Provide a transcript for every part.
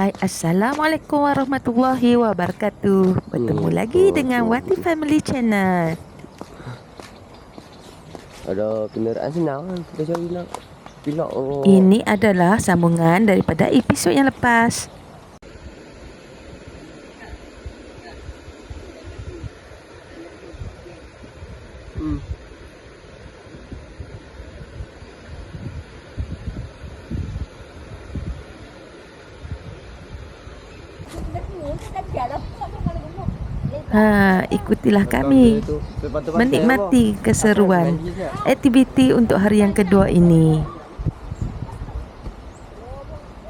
Hai Assalamualaikum warahmatullahi wabarakatuh. Bertemu lagi dengan Wati Family Channel. Ada kenderaan senang Kita cari nak Pilak oh. Ini adalah sambungan daripada episod yang lepas Ha, ikutilah kami menikmati keseruan aktiviti untuk hari yang kedua ini.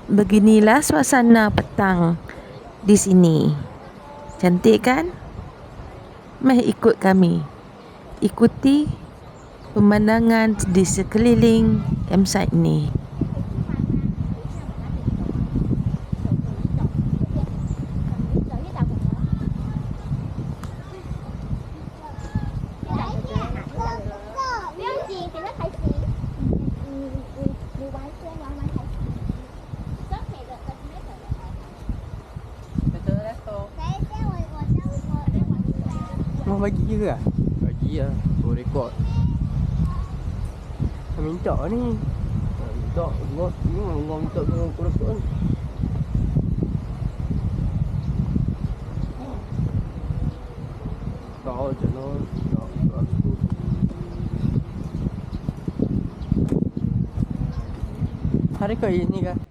Beginilah suasana petang di sini. Cantik kan? Meh ikut kami. Ikuti pemandangan di sekeliling campsite ini. Bagi ke? Lah? Bagi lah Suruh rekod Saya minta ni. Saya minta Allah Ni Allah minta ke aku rekod ni Kau je lah Tak tak aku Hari kau ini kan?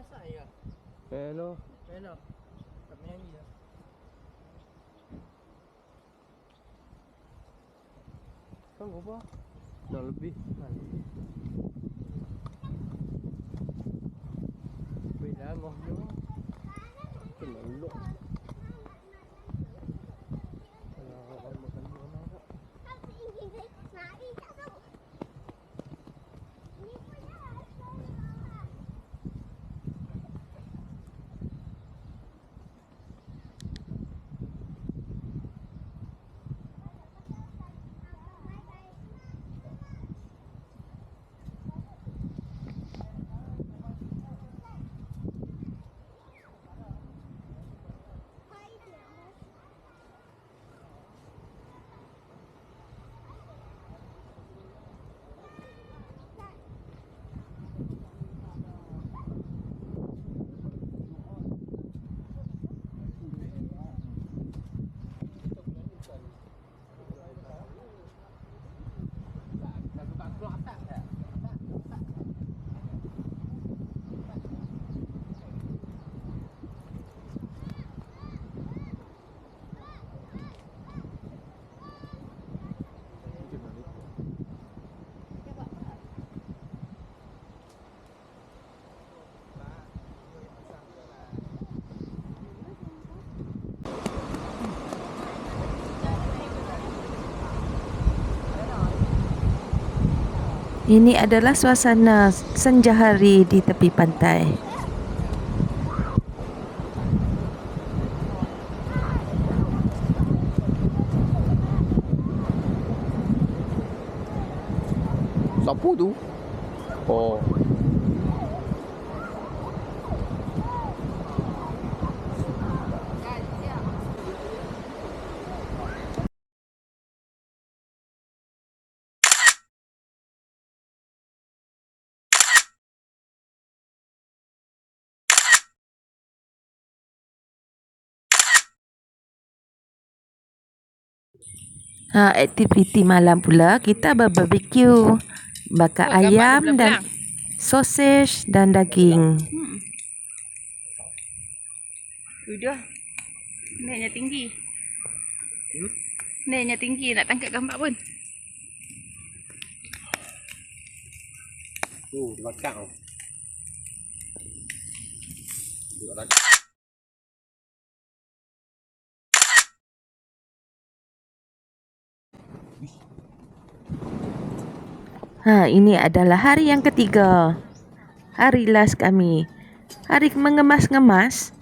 Kami asal ya? Hello Mana? Kami nyanyi dah. Kan berapa? Dah lebih Weh dah ngoh je Kena elok Ini adalah suasana senja hari di tepi pantai. Siapa tu? Oh Ha, aktiviti malam pula kita berbarbecue. Bakar Oh, ayam dan sosis dan daging. Sudah. Naiknya tinggi. Naiknya tinggi nak tangkap gambar pun. Tu, di belakang. Di belakang. Ha, ini adalah hari yang ketiga. Hari last kami. Hari mengemas-ngemas.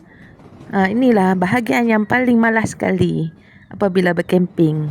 Ha, inilah bahagian yang paling malas sekali apabila berkemping.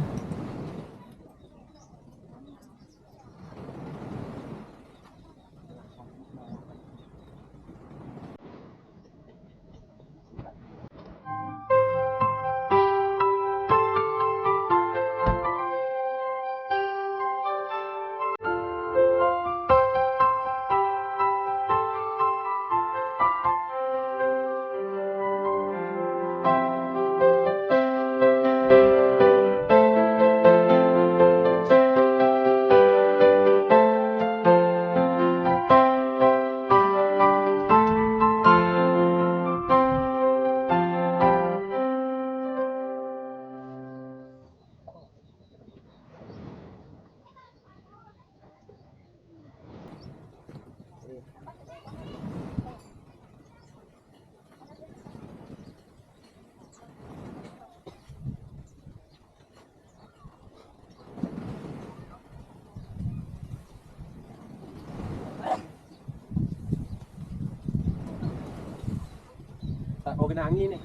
Kau kena angin ni.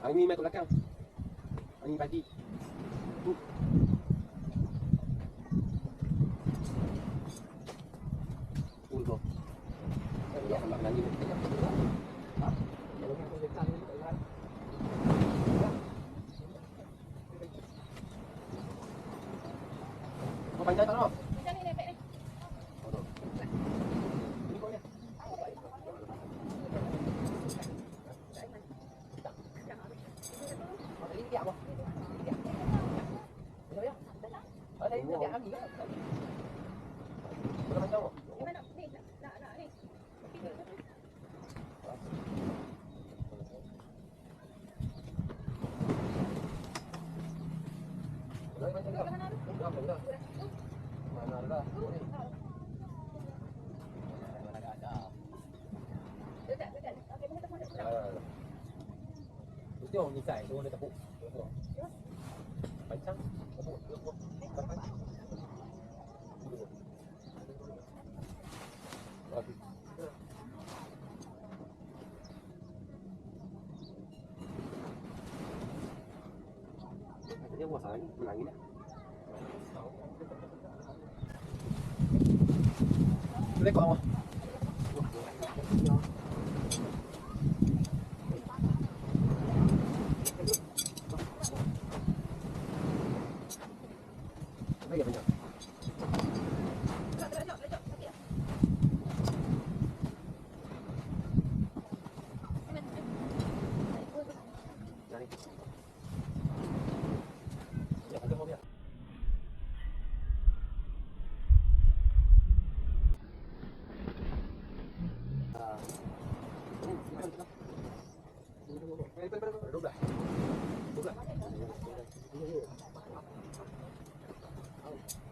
Angin main kat belakang. Angin pagi. Tu Itu ni sai, tu dia tepuk. Tepuk. Dia buat salah ni, ulangi dah. Rekod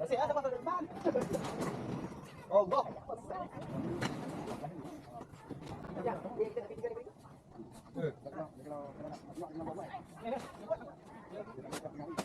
Kasi ano ba man? Oh, go. Yeah.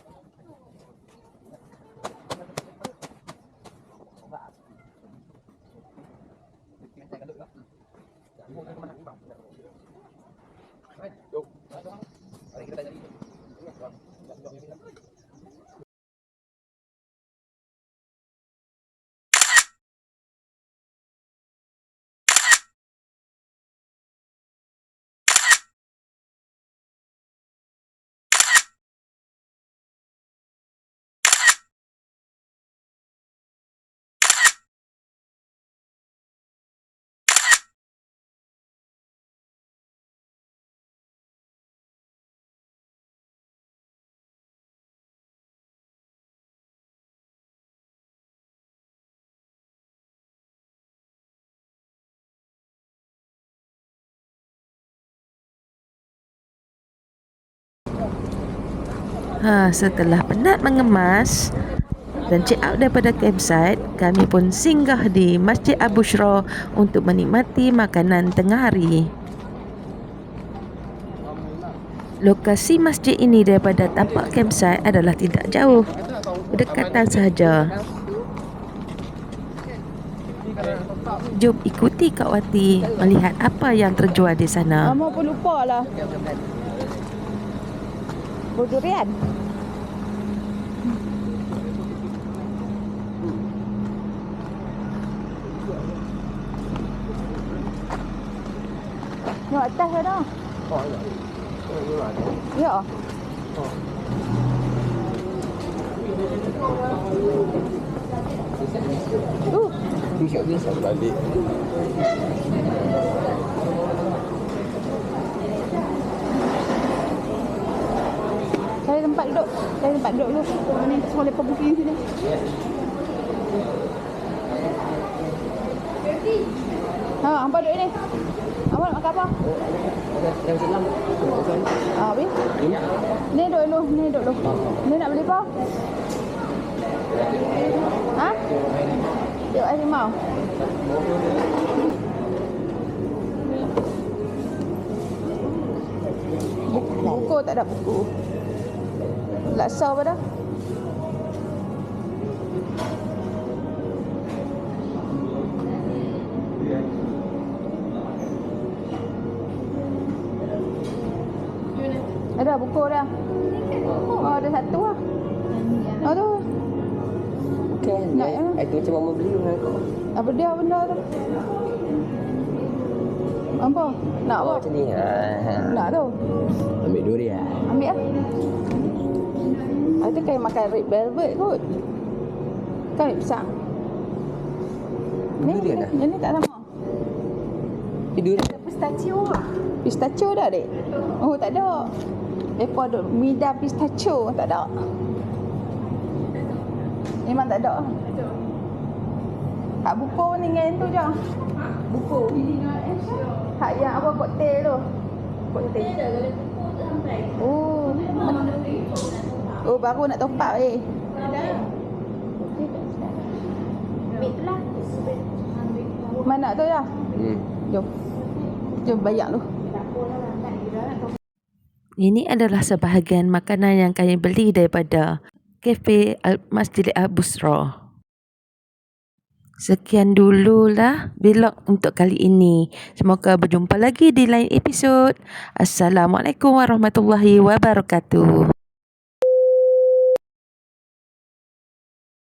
Ha, setelah penat mengemas dan check out daripada campsite, kami pun singgah di Masjid Abu Shra untuk menikmati makanan tengah hari. Lokasi masjid ini daripada tapak campsite adalah tidak jauh, berdekatan sahaja. Jom ikuti Kak Wati melihat apa yang terjual di sana. Mama pun lupa lah. Berdurian. Tengok atas ada. Ya. Uh, Balik. cari tempat duduk. Cari tempat duduk dulu. Ni semua lepas booking sini. Ha, hampa duduk ni. Hampa nak makan apa? Selam. Ha, habis? Ni duduk dulu. Ni duduk dulu. Ni nak beli apa? Ha? Air limau. Buku, buku tak ada buku. Laksa apa dah? Ada buku dah. Oh, ada satu lah. Oh tu. Okey. Nak, ya? Itu macam mama beli dengan aku. Apa dia benda tu? Apa? Nak apa? Oh, macam ni. Ha. Nak tu. Ambil durian. Ambil lah. Ah, tu kayak makan red velvet kot. Kan pisang. Ni, ni, dah? yang ni tak sama. Ini durian. Pistachio lah. Pistachio dah dek? Oh tak ada. Lepas ada mida pistachio tak ada. Memang tak ada. Tak buku ni dengan yang tu je. Buku. Tak yang apa koktel tu. Koktel. Oh. Oh baru nak top up eh. Mana tu ya? Hmm. Jom. Jom bayar dulu. Ini adalah sebahagian makanan yang kami beli daripada Cafe Al Masjid Abu Shra. Sekian dululah vlog untuk kali ini. Semoga berjumpa lagi di lain episod. Assalamualaikum warahmatullahi wabarakatuh.